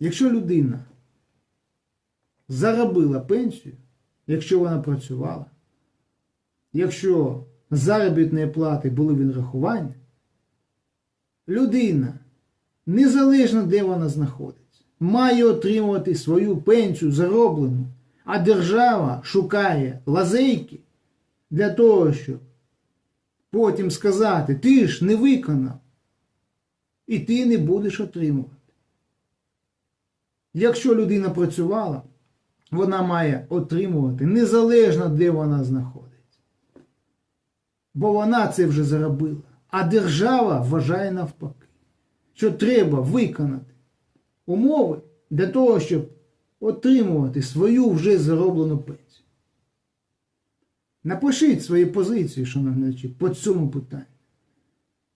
Якщо людина заробила пенсію, якщо вона працювала, якщо заробітні плати були відрахування, людина, незалежно де вона знаходиться, має отримувати свою пенсію зароблену, а держава шукає лазейки для того, щоб потім сказати, ти ж не виконав, і ти не будеш отримувати. Якщо людина працювала, вона має отримувати незалежно, де вона знаходиться. Бо вона це вже заробила. А держава вважає навпаки, що треба виконати умови для того, щоб отримувати свою вже зароблену пенсію. Напишіть свої позиції, шановні глядачі, по цьому питанню.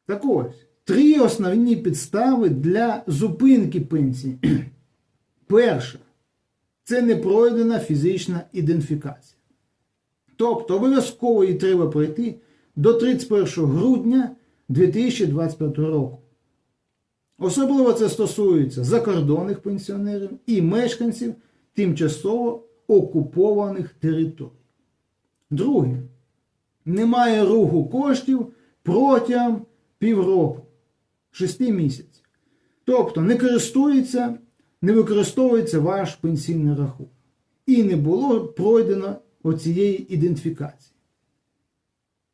Так ось, три основні підстави для зупинки пенсії. Перше, це не пройдена фізична ідентифікація. Тобто обов'язково її треба пройти до 31 грудня 2025 року. Особливо це стосується закордонних пенсіонерів і мешканців тимчасово окупованих територій. Друге, немає руху коштів протягом півроку, 6 місяців. Тобто не користується, не використовується ваш пенсійний рахунок. І не було пройдено оцієї ідентифікації.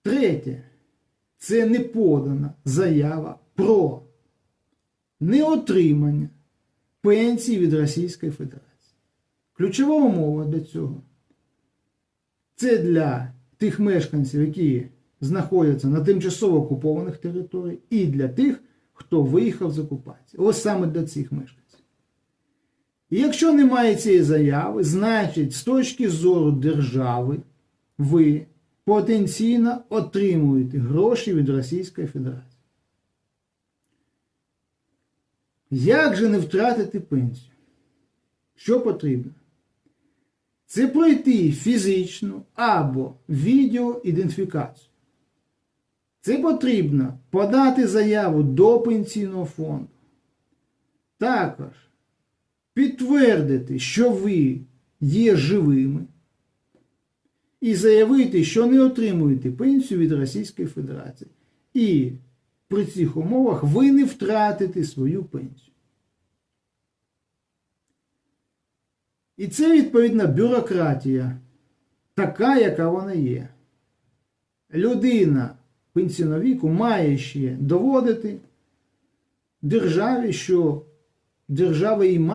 Третє, це не подана заява про неотримання пенсії від Російської Федерації. Ключова умова для цього це для тих мешканців, які знаходяться на тимчасово окупованих територіях, і для тих, хто виїхав з окупації. Ось саме для цих мешканців. І якщо немає цієї заяви, значить, з точки зору держави, ви потенційно отримуєте гроші від Російської Федерації. Як же не втратити пенсію? Що потрібно? Це пройти фізичну або відеоідентифікацію. Це потрібно подати заяву до пенсійного фонду. Також підтвердити, що ви є живими, і заявити, що не отримуєте пенсію від Російської Федерації. І при цих умовах ви не втратите свою пенсію. І це відповідна бюрократія, така, яка вона є. Людина пенсійного має ще доводити державі, що держава їй.